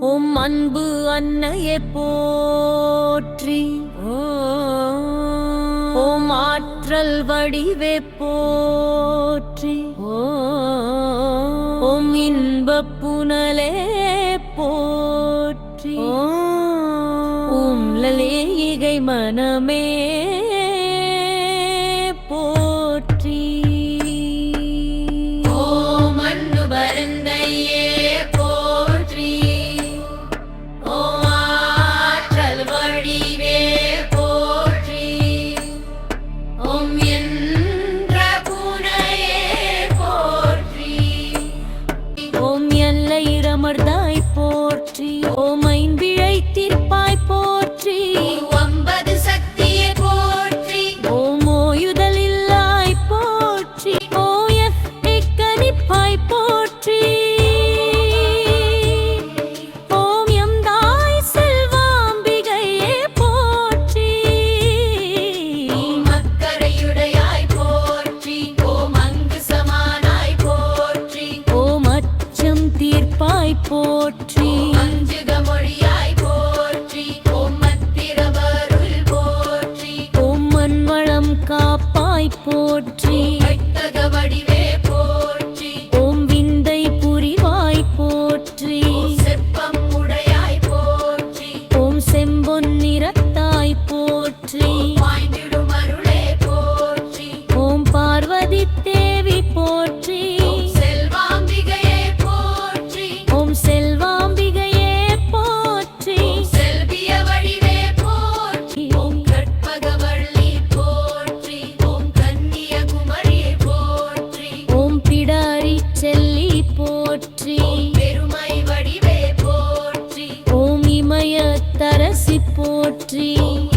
உம் அன்பு அன்னையே போற்றி. ஓம் ஆற்றல் வடிவே போற்றி. ஓம் இன்ப புனலே போற்றி. ஓம் லலேயிகை மனமே போற்றி. dream.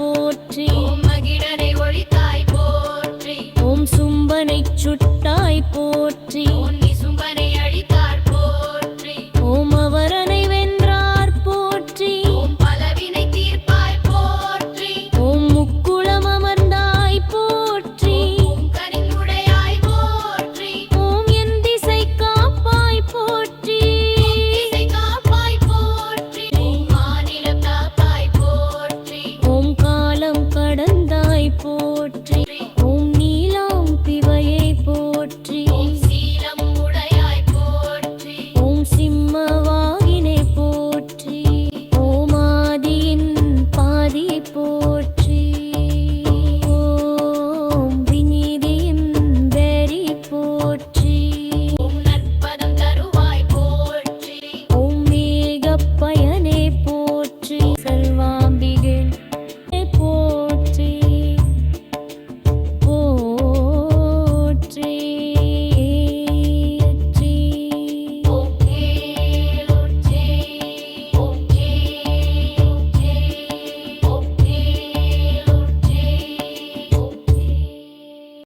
போற்றி. மகிழனை ஒளித்தாய் போற்றி. ஓம் சும்பனை சுட்டாய் போற்றி.